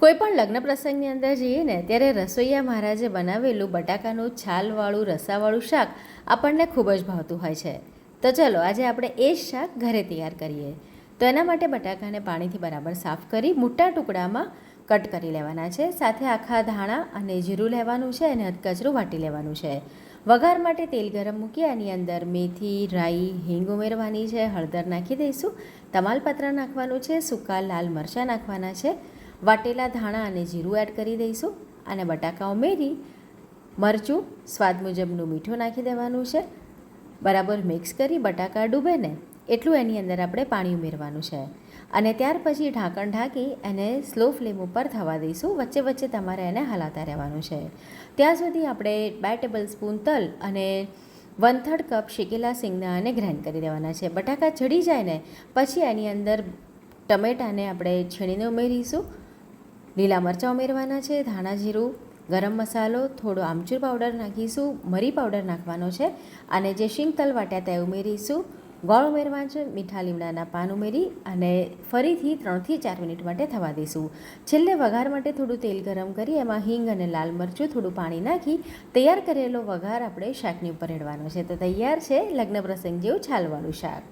કોઈ પણ લગ્ન પ્રસંગની અંદર જઈએ ને, ત્યારે રસોઈયા મહારાજે બનાવેલું બટાકાનું છાલવાળું રસાવાળું શાક આપણને ખૂબ જ ભાવતું હોય છે. તો ચલો, આજે આપણે એ જ શાક ઘરે તૈયાર કરીએ. તો એના માટે બટાકાને પાણીથી બરાબર સાફ કરી મોટા ટુકડામાં કટ કરી લેવાના છે. સાથે આખા ધાણા અને જીરું લેવાનું છે અને કચરું વાટી લેવાનું છે. વઘાર માટે તેલ ગરમ મૂકી એની અંદર મેથી, રાઈ, હિંગ ઉમેરવાની છે. હળદર નાખી દઈશું. તમાલપત્ર નાખવાનું છે. સૂકા લાલ મરચાં નાખવાના છે. વાટેલા ધાણા અને જીરું એડ કરી દઈશું અને બટાકા ઉમેરી મરચું, સ્વાદ મુજબનું મીઠું નાખી દેવાનું છે. બરાબર મિક્સ કરી બટાકા ડૂબે ને એટલું એની અંદર આપણે પાણી ઉમેરવાનું છે. અને ત્યાર પછી ઢાંકણ ઢાંકી એને સ્લો ફ્લેમ ઉપર થવા દઈશું. વચ્ચે વચ્ચે તમારે એને હલાતા રહેવાનું છે. ત્યાં સુધી આપણે બે ટેબલ સ્પૂન તલ અને વન થર્ડ કપ શેકેલા સિંગદાણાને ગ્રાઇન્ડ કરી દેવાના છે. બટાકા ચડી જાય ને, પછી એની અંદર ટમેટાને આપણે છીણીને ઉમેરીશું. લીલા મરચાં ઉમેરવાના છે, ધાણા જીરું, ગરમ મસાલો, થોડો આમચૂર પાવડર નાખીશું, મરી પાવડર નાખવાનો છે અને જે શીંગ તલ વાટ્યા તે ઉમેરીશું. ગોળ ઉમેરવા છે મીઠા લીમડાના પાન ઉમેરી અને ફરીથી ત્રણથી ચાર મિનિટ માટે થવા દઈશું છેલ્લે વઘાર માટે થોડું તેલ ગરમ કરી, એમાં હિંગ અને લાલ મરચું થોડું પાણી નાખી, તૈયાર કરેલો વઘાર આપણે શાકની ઉપર રેડવાનો છે. તો તૈયાર છે લગ્ન પ્રસંગ જેવું છાલવાળું શાક.